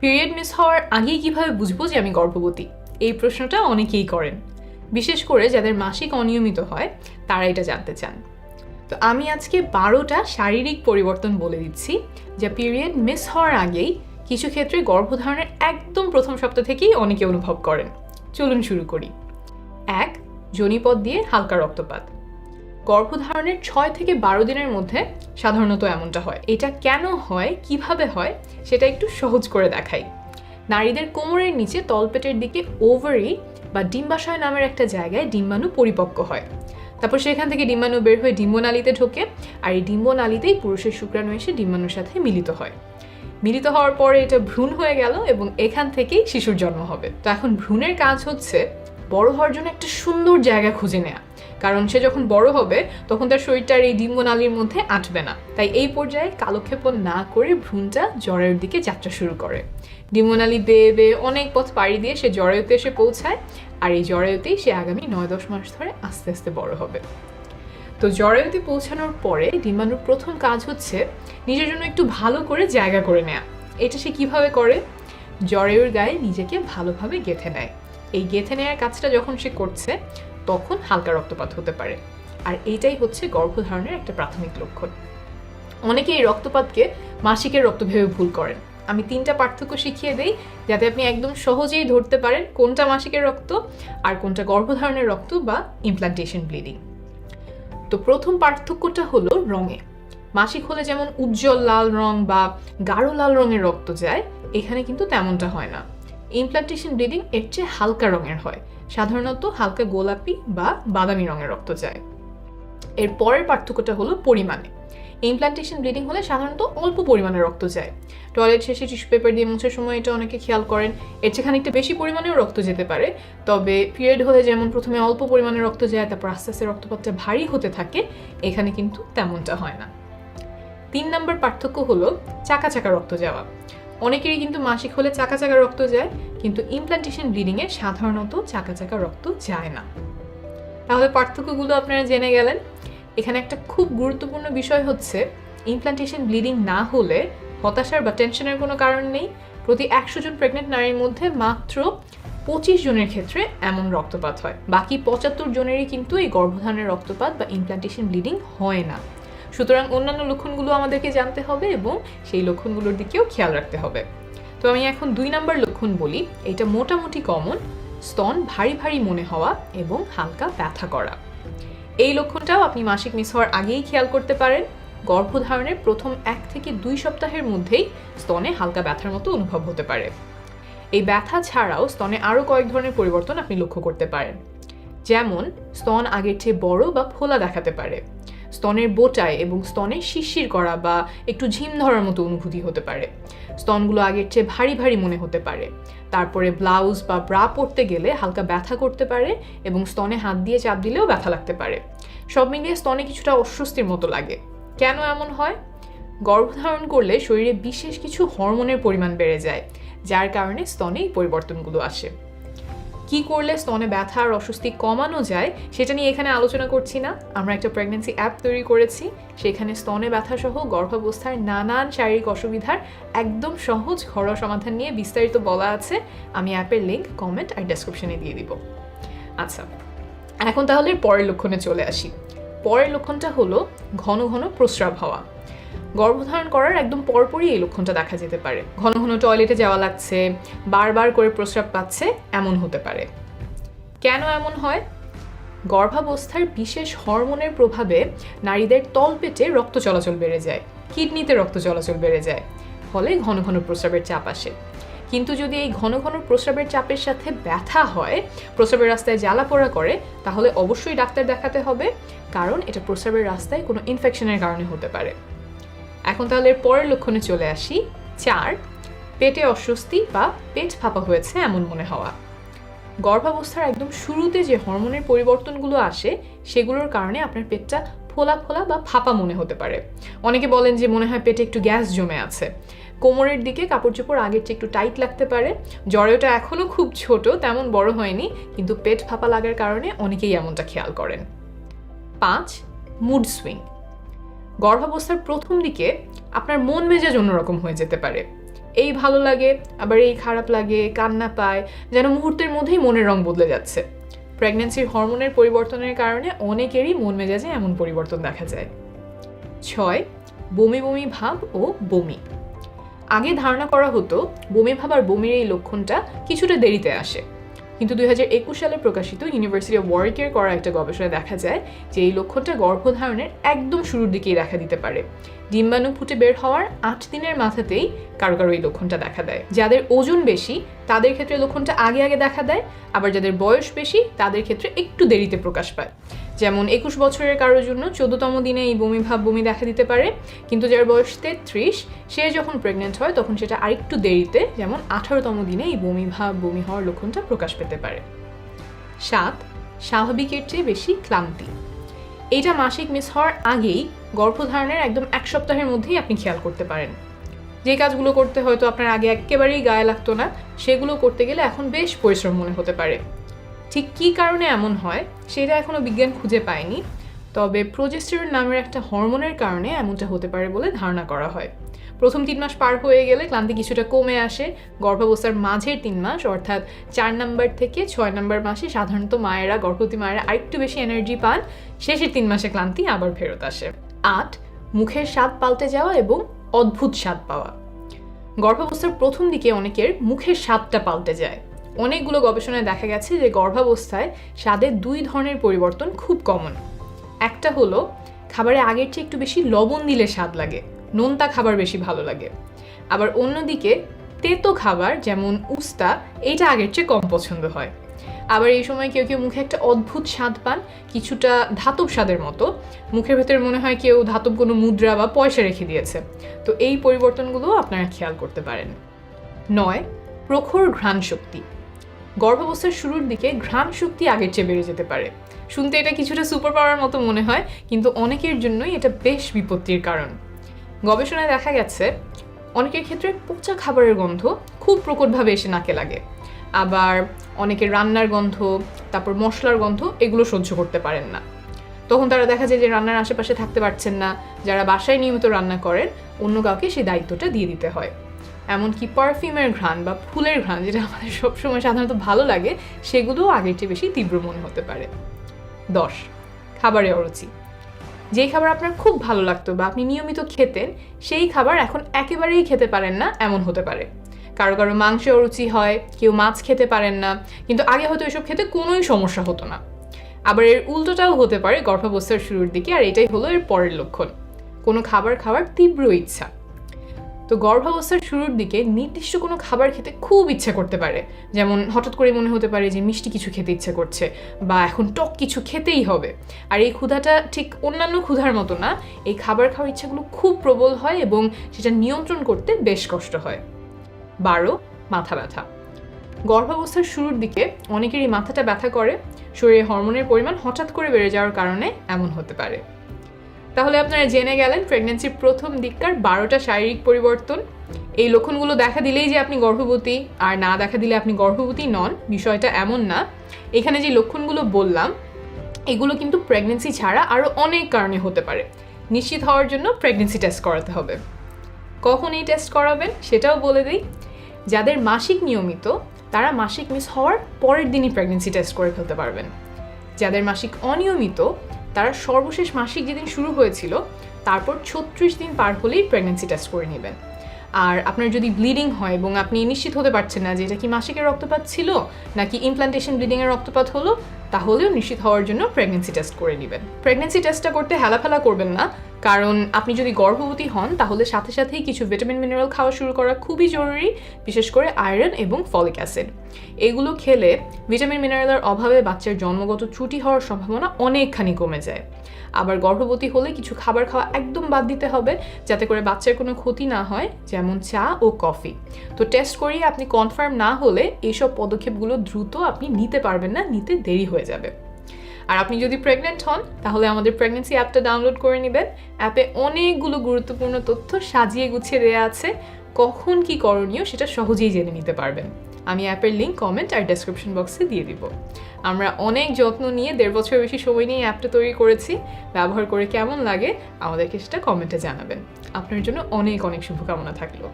Period miss হওয়ার আগেই কীভাবে বুঝব যে আমি গর্ভবতী? এই প্রশ্নটা অনেকেই করেন। বিশেষ করে যাদের মাসিক অনিয়মিত হয় তারা এটা জানতে চান। তো আমি আজকে বারোটা শারীরিক পরিবর্তন বলে দিচ্ছি, যা পিরিয়ড মিস হওয়ার আগেই কিছু ক্ষেত্রে গর্ভধারণের একদম প্রথম সপ্তাহ থেকেই অনেকে অনুভব করেন। চলুন শুরু করি। এক জনিপদ দিয়ে হালকা রক্তপাত। গর্ভধারণের ছয় থেকে বারো দিনের মধ্যে সাধারণত এমনটা হয়। এটা কেন হয়? কীভাবে হয়? সেটা একটু সহজ করে দেখাই। নারীদের কোমরের নিচে তলপেটের দিকে ওভারি বা ডিম্বাশয় নামের একটা জায়গায় ডিম্বাণু পরিপক্ক হয়। তারপর সেখান থেকে ডিম্বাণু বের হয়ে ডিম্বনালীতে ঢোকে আর এই ডিম্বনালীতেই পুরুষের শুক্রাণু এসে ডিম্বাণুর সাথে মিলিত হয়। মিলিত হওয়ার পরে এটা ভ্রূণ হয়ে গেল এবং এখান থেকেই শিশুর জন্ম হবে। তো এখন ভ্রূণের কাজ হচ্ছে বড় হওয়ার জন্য একটা সুন্দর জায়গা খুঁজে নেওয়া কারণ সে যখন বড় হবে, তখন তার শরীরটার এই ডিম্বনালীর মধ্যে আঁটবে না। তাই এই পর্যায়ে কালক্ষেপণ না করে ভ্রূণটা জরায়ুর দিকে যাত্রা শুরু করে। ডিম্বনালী বেয়ে বেয়ে অনেক পথ পাড়ি দিয়ে সে জরায়ুতে এসে পৌঁছায়, আর এই জরায়ুতেই সে আগামী নয় দশ মাস ধরে আস্তে আস্তে বড় হবে। তো জরায়ুতে পৌঁছানোর পরে ডিম্বাণুর প্রথম কাজ হচ্ছে নিজের জন্য একটু ভালো করে জায়গা করে নেয়া। এটা সে কীভাবে করে? জরায়ুর গায়ে নিজেকে ভালোভাবে গেঁথে নেয়। এই গেঁথে নেওয়ার কাজটা যখন সে করছে তখন হালকা রক্তপাত হতে পারে। আর এইটাই হচ্ছে গর্ভধারণের একটা প্রাথমিক লক্ষণ। অনেকে এই রক্তপাতকে মাসিকের রক্ত ভেবে ভুল করেন। আমি তিনটা পার্থক্য শিখিয়ে দেই, যাতে আপনি একদম সহজেই ধরতে পারেন কোনটা মাসিকের রক্ত আর কোনটা গর্ভধারণের রক্ত বা ইমপ্লান্টেশন ব্লিডিং তো প্রথম পার্থক্যটা হলো রঙে। মাসিক হলে যেমন উজ্জ্বল লাল রং বা গাঢ় লাল রঙের রক্ত যায়, এখানে কিন্তু তেমনটা হয় না। ইমপ্লান্টেশন ব্লিডিং এর চেয়ে হালকা রঙের হয়। সাধারণত হালকা গোলাপি বা বাদামি রঙের রক্ত যায়। এর পরের পার্থক্যটা হলো পরিমাণে। ইমপ্লান্টেশন ব্লিডিং হলে সাধারণত অল্প পরিমাণে রক্ত যায়। টয়লেট শেষে টিস্যু পেপার দিয়ে মোছার সময় এটা অনেকে খেয়াল করেন। এর চেয়ে খানিকটা বেশি পরিমাণেও রক্ত যেতে পারে। তবে পিরিয়ড হলে যেমন প্রথমে অল্প পরিমাণে রক্ত যায়, তারপর আস্তে আস্তে রক্তপাতটা ভারী হতে থাকে, এখানে কিন্তু তেমনটা হয় না। তিন নম্বর পার্থক্য হলো চাকা চাকা রক্ত যাওয়া। অনেকেরই কিন্তু মাসিক হলে চাকা চাকা রক্ত যায়, কিন্তু ইমপ্লান্টেশন ব্লিডিংয়ে সাধারণত চাকা চাকা রক্ত যায় না। তাহলে পার্থক্যগুলো আপনারা জেনে গেলেন। এখানে একটা খুব গুরুত্বপূর্ণ বিষয় হচ্ছে ইমপ্লান্টেশন ব্লিডিং না হলে হতাশার বা টেনশনের কোনো কারণ নেই। প্রতি একশো জন প্রেগনেন্ট নারীর মধ্যে মাত্র পঁচিশ জনের ক্ষেত্রে এমন রক্তপাত হয়। বাকি পঁচাত্তর জনেরই কিন্তু এই গর্ভধারণের রক্তপাত বা ইমপ্লান্টেশন ব্লিডিং হয় না। সুতরাং অন্যান্য লক্ষণগুলো আমাদেরকে জানতে হবে এবং সেই লক্ষণগুলোর দিকেও খেয়াল রাখতে হবে। তো আমি এখন দুই নাম্বার লক্ষণ বলি, এটা মোটামুটি কমন, স্তন ভারী ভারী মনে হওয়া এবং হালকা ব্যথা করা। এই লক্ষণটাও আপনি মাসিক মিস হওয়ার আগেই খেয়াল করতে পারেন। গর্ভধারণের প্রথম এক থেকে দুই সপ্তাহের মধ্যেই স্তনে হালকা ব্যথার মতো অনুভব হতে পারে। এই ব্যথা ছাড়াও স্তনে আরও কয়েক ধরনের পরিবর্তন আপনি লক্ষ্য করতে পারেন। যেমন, স্তন আগের চেয়ে বড় বা ফোলা দেখাতে পারে। স্তনের বোটায় এবং স্তনে শিরশির করা বা একটু ঝিম ধরার মতো অনুভূতি হতে পারে। স্তনগুলো আগের চেয়ে ভারী ভারী মনে হতে পারে। তারপরে ব্লাউজ বা ব্রা পরতে গেলে হালকা ব্যথা করতে পারে এবং স্তনে হাত দিয়ে চাপ দিলেও ব্যথা লাগতে পারে। সব মিলিয়ে স্তনে কিছুটা অস্বস্তির মতো লাগে। কেন এমন হয়? গর্ভধারণ করলে শরীরে বিশেষ কিছু হরমোনের পরিমাণ বেড়ে যায়, যার কারণে স্তনে এই পরিবর্তনগুলো আসে। কি করলে স্তনে ব্যথা আর অস্বস্তি কমানো যায়, সেটা নিয়ে এখানে আলোচনা করছি না। আমরা একটা প্রেগনেন্সি অ্যাপ তৈরি করেছি। সেখানে স্তনে ব্যথা সহ গর্ভাবস্থার নানান শারীরিক অসুবিধার একদম সহজ ঘরোয়া সমাধান নিয়ে বিস্তারিত বলা আছে। আমি অ্যাপের লিঙ্ক কমেন্ট আর ডেসক্রিপশনে দিয়ে দিব। আচ্ছা এখন তাহলে পরের লক্ষণে চলে আসি। পরের লক্ষণটা হলো ঘন ঘন প্রস্রাব হওয়া। গর্ভধারণ করার একদম পরপরই এই লক্ষণটা দেখা যেতে পারে। ঘন ঘন টয়লেটে যাওয়া লাগছে, বারবার করে প্রস্রাব পাচ্ছে, এমন হতে পারে। কেন এমন হয়? গর্ভাবস্থার বিশেষ হরমোনের প্রভাবে নারীদের তলপেটে রক্ত চলাচল বেড়ে যায়, কিডনিতে রক্ত চলাচল বেড়ে যায়, ফলে ঘন ঘন প্রস্রাবের চাপ আসে। কিন্তু যদি এই ঘন ঘন প্রস্রাবের চাপের সাথে ব্যথা হয়, প্রস্রাবের রাস্তায় জ্বালা পোড়া করে, তাহলে অবশ্যই ডাক্তার দেখাতে হবে, কারণ এটা প্রস্রাবের রাস্তায় কোনো ইনফেকশনের কারণে হতে পারে। এখন তাহলে পরের লক্ষণে চলে আসি। চার, পেটে অস্বস্তি বা পেট ফাঁপা হয়েছে এমন মনে হওয়া। গর্ভাবস্থার একদম শুরুতে যে হরমোনের পরিবর্তনগুলো আসে, সেগুলোর কারণে আপনার পেটটা ফোলা ফোলা বা ফাঁপা মনে হতে পারে। অনেকে বলেন যে মনে হয় পেটে একটু গ্যাস জমে আছে। কোমরের দিকে কাপড় চোপড় আগের চেয়ে একটু টাইট লাগতে পারে। জরায়ুটা এখনও খুব ছোট, তেমন বড় হয়নি, কিন্তু পেট ফাঁপা লাগার কারণে অনেকেই এমনটা খেয়াল করেন। পাঁচ, মুড সুইং। গর্ভাবস্থার প্রথম দিকে আপনার মন মেজাজ অন্যরকম হয়ে যেতে পারে। এই ভালো লাগে, আবার এই খারাপ লাগে, কান্না পায়, যেন মুহূর্তের মধ্যেই মনের রং বদলে যাচ্ছে। প্রেগনেন্সির হরমোনের পরিবর্তনের কারণে অনেকেরই মন মেজাজে এমন পরিবর্তন দেখা যায়। ছয়, বমি বমি ভাব ও বমি। আগে ধারণা করা হতো, বমি ভাব আর বমির এই লক্ষণটা কিছুটা দেরিতে আসে। কিন্তু দুই হাজার একুশ সালে প্রকাশিত ইউনিভার্সিটি অফ ওয়ার্কের করা একটা গবেষণায় দেখা যায় যে এই লক্ষণটা গর্ভধারণের একদম শুরুর দিকেই দেখা দিতে পারে। ডিম্বাণু ফুটে বের হওয়ার আট দিনের মাথাতেই কারও কারও এই লক্ষণটা দেখা দেয়। যাদের ওজন বেশি, তাদের ক্ষেত্রে লক্ষণটা আগে আগে দেখা দেয়। আবার যাদের বয়স বেশি, তাদের ক্ষেত্রে একটু দেরিতে প্রকাশ পায়। যেমন একুশ বছরের কারোর জন্য চোদ্দতম দিনে এই বমি ভাব বমি দেখা দিতে পারে। কিন্তু যার বয়স তেত্রিশ, সে যখন প্রেগনেন্ট হয়, তখন সেটা আরেকটু দেরিতে, যেমন আঠারোতম দিনে এই বমি ভাব, বমি হওয়ার লক্ষণটা প্রকাশ পেতে পারে। সাত, স্বাভাবিকের চেয়ে বেশি ক্লান্তি। এইটা মাসিক মিস হওয়ার আগেই গর্ভধারণের একদম এক সপ্তাহের মধ্যেই আপনি খেয়াল করতে পারেন। যে কাজগুলো করতে হয়তো আপনার আগে একেবারেই গায়ে লাগতো না, সেগুলো করতে গেলে এখন বেশ পরিশ্রম মনে হতে পারে। ঠিক কী কারণে এমন হয়, সেটা এখনও বিজ্ঞান খুঁজে পায়নি, তবে প্রোজেস্টেরন নামের একটা হরমোনের কারণে এমনটা হতে পারে বলে ধারণা করা হয়। প্রথম তিন মাস পার হয়ে গেলে ক্লান্তি কিছুটা কমে আসে। গর্ভাবস্থার মাঝের তিন মাস, অর্থাৎ চার নাম্বার থেকে ছয় নাম্বার মাসে সাধারণত মায়েরা, গর্ভবতী মায়েরা আরেকটু বেশি এনার্জি পান। শেষের তিন মাসে ক্লান্তি আবার ফেরত আসে। আট, মুখের স্বাদ পাল্টে যাওয়া এবং অদ্ভুত স্বাদ পাওয়া। গর্ভাবস্থার প্রথম দিকে অনেকের মুখের স্বাদটা পাল্টে যায়। অনেকগুলো গবেষণায় দেখা গেছে যে গর্ভাবস্থায় স্বাদের দুই ধরনের পরিবর্তন খুব কমন একটা হলো, খাবারে আগের চেয়ে একটু বেশি লবণ দিলে স্বাদ লাগে। নোনতা খাবার বেশি ভালো লাগে। আবার অন্যদিকে তেতো খাবার যেমন উস্তা, এইটা আগের চেয়ে কম পছন্দ হয়। আবার এই সময় কেউ কেউ মুখে একটা অদ্ভুত স্বাদ পান, কিছুটা ধাতব স্বাদের মতো। মুখের ভেতরে মনে হয় কেউ ধাতব কোনো মুদ্রা বা পয়সা রেখে দিয়েছে। তো এই পরিবর্তনগুলো আপনারা খেয়াল করতে পারেন। নয়, প্রখর ঘ্রাণ শক্তি। গর্ভাবস্থার শুরুর দিকে ঘ্রাণ শক্তি আগের চেয়ে বেড়ে যেতে পারে। শুনতে এটা কিছুটা সুপার পাওয়ার মতো মনে হয়, কিন্তু অনেকের জন্যই এটা বেশ বিপত্তির কারণ। গবেষণায় দেখা গেছে, অনেকের ক্ষেত্রে পচা খাবারের গন্ধ খুব প্রকটভাবে এসে নাকে লাগে। আবার অনেকের রান্নার গন্ধ, তারপর মশলার গন্ধ এগুলো সহ্য করতে পারেন না। তখন তারা দেখা যায় যে রান্নার আশেপাশে থাকতে পারছেন না। যারা বাসায় নিয়মিত রান্না করেন, অন্য কাউকে সেই দায়িত্বটা দিয়ে দিতে হয়। এমনকি পারফিউমের ঘ্রাণ বা ফুলের ঘ্রাণ, যেটা আমাদের সবসময় সাধারণত ভালো লাগে, সেগুলোও আগের চেয়ে বেশি তীব্র মনে হতে পারে। দশ, খাবারে অরুচি। যেই খাবার আপনার খুব ভালো লাগতো বা আপনি নিয়মিত খেতেন, সেই খাবার এখন একেবারেই খেতে পারেন না, এমন হতে পারে। কারও কারও মাংসে রুচি হয়, কেউ মাছ খেতে পারেন না, কিন্তু আগে হয়তো এসব খেতে কোনোই সমস্যা হতো না। আবার এর উল্টোটাও হতে পারে গর্ভাবস্থার শুরুর দিকে, আর এটাই হলো এর পরের লক্ষণ। কোনো খাবার খাওয়ার তীব্র ইচ্ছা। তো গর্ভাবস্থার শুরুর দিকে নির্দিষ্ট কোনো খাবার খেতে খুব ইচ্ছা করতে পারে। যেমন হঠাৎ করে মনে হতে পারে যে মিষ্টি কিছু খেতে ইচ্ছে করছে বা এখন টক কিছু খেতেই হবে। আর এই ক্ষুধাটা ঠিক অন্যান্য ক্ষুধার মতো না, এই খাবার খাওয়ার ইচ্ছাগুলো খুব প্রবল হয় এবং সেটা নিয়ন্ত্রণ করতে বেশ কষ্ট হয়। বারো, মাথা ব্যথা। গর্ভাবস্থার শুরুর দিকে অনেকেরই মাথাটা ব্যথা করে, শরীরে হরমোনের পরিমাণ হঠাৎ করে বেড়ে যাওয়ার কারণে এমন হতে পারে। তাহলে আপনারা জেনে গেলেন প্রেগনেন্সির প্রথম দিককার বারোটা শারীরিক পরিবর্তন। এই লক্ষণগুলো দেখা দিলেই যে আপনি গর্ভবতী, আর না দেখা দিলে আপনি গর্ভবতী নন, বিষয়টা এমন না। এখানে যে লক্ষণগুলো বললাম, এগুলো কিন্তু প্রেগনেন্সি ছাড়া আরও অনেক কারণে হতে পারে। নিশ্চিত হওয়ার জন্য প্রেগনেন্সি টেস্ট করাতে হবে। কখন এই টেস্ট করাবেন সেটাও বলে দিই। যাদের মাসিক নিয়মিত, তারা মাসিক মিস হওয়ার পরের দিনই প্রেগনেন্সি টেস্ট করে ফেলতে পারবেন। যাদের মাসিক অনিয়মিত তারা সর্বশেষ মাসিক যেদিন শুরু হয়েছিল, তারপর ছত্রিশ দিন পার হলেই প্রেগনেন্সি টেস্ট করে নেবেন। আর আপনার যদি ব্লিডিং হয় এবং আপনি নিশ্চিত হতে পারছেন না যে এটা কি মাসিকের রক্তপাত ছিল, নাকি ইমপ্লান্টেশন ব্লিডিংয়ের রক্তপাত হলো, তাহলেও নিশ্চিত হওয়ার জন্য প্রেগনেন্সি টেস্ট করে নেবেন। প্রেগনেন্সি টেস্টটা করতে হেলাফেলা করবেন না কারণ আপনি যদি গর্ভবতী হন, তাহলে সাথে সাথেই কিছু ভিটামিন মিনারেল খাওয়া শুরু করা খুবই জরুরি, বিশেষ করে আয়রন এবং ফলিক অ্যাসিড এগুলো খেলে ভিটামিন মিনারেলের অভাবে বাচ্চার জন্মগত ত্রুটি হওয়ার সম্ভাবনা অনেকখানি কমে যায়। আবার গর্ভবতী হলে কিছু খাবার খাওয়া একদম বাদ দিতে হবে, যাতে করে বাচ্চার কোনো ক্ষতি না হয়, যেমন চা ও কফি। তো টেস্ট করিয়ে আপনি কনফার্ম না হলে এইসব পদক্ষেপগুলো দ্রুত আপনি নিতে পারবেন না, নিতে দেরি হয়ে যাবে। আর আপনি যদি প্রেগনেন্ট হন, তাহলে আমাদের প্রেগনেন্সি অ্যাপটা ডাউনলোড করে নেবেন। অ্যাপে অনেকগুলো গুরুত্বপূর্ণ তথ্য সাজিয়ে গুছিয়ে দেওয়া আছে। কখন কি করণীয় সেটা সহজেই জেনে নিতে পারবেন। আমি অ্যাপের লিঙ্ক কমেন্ট আর ডেসক্রিপশন বক্সে দিয়ে দিব। আমরা অনেক যত্ন নিয়ে দেড় বছরের বেশি সময় নিয়ে অ্যাপটা তৈরি করেছি। ব্যবহার করে কেমন লাগে, আমাদেরকে সেটা কমেন্টে জানাবেন। আপনার জন্য অনেক অনেক শুভকামনা থাকল।